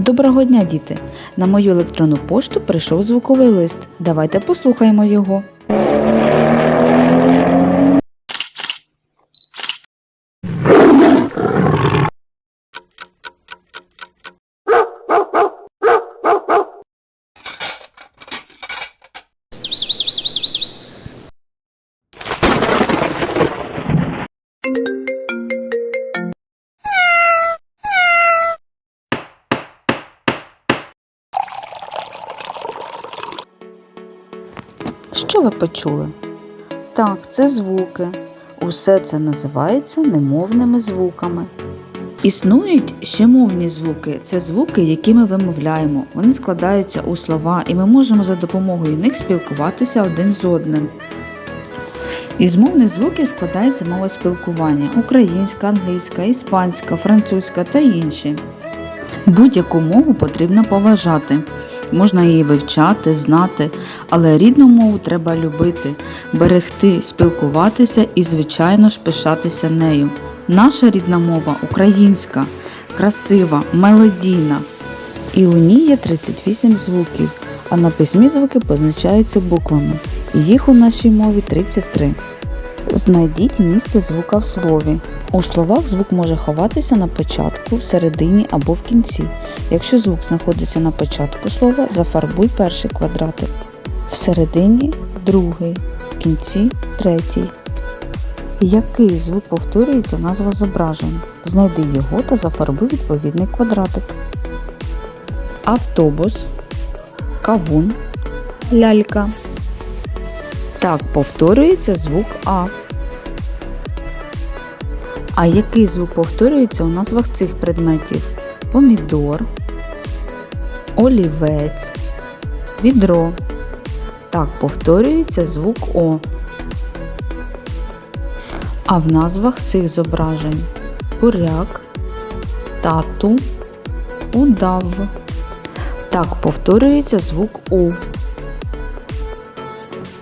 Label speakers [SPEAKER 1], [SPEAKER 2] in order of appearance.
[SPEAKER 1] Доброго дня, діти! На мою електронну пошту прийшов звуковий лист. Давайте послухаємо його. Що ви почули? Так, це звуки. Усе це називається немовними звуками. Існують ще мовні звуки. Це звуки, які ми вимовляємо. Вони складаються у слова, і ми можемо за допомогою них спілкуватися один з одним. Із мовних звуків складається мова спілкування українська, англійська, іспанська, французька та інші. Будь-яку мову потрібно поважати. Можна її вивчати, знати, але рідну мову треба любити, берегти, спілкуватися і, звичайно ж, пишатися нею. Наша рідна мова українська, красива, мелодійна. І у ній є 38 звуків, а на письмі звуки позначаються буквами. Їх у нашій мові 33. Знайдіть місце звука в слові. У словах звук може ховатися на початку, в середині або в кінці. Якщо звук знаходиться на початку слова, зафарбуй перший квадратик. В середині другий, в кінці третій. Який звук повторюється назва зображення? Знайди його та зафарбуй відповідний квадратик. Автобус, кавун, лялька. Так повторюється звук А. А який звук повторюється у назвах цих предметів? Помідор, олівець, відро. Так повторюється звук О. А в назвах цих зображень буряк, тату, удав. Так повторюється звук У.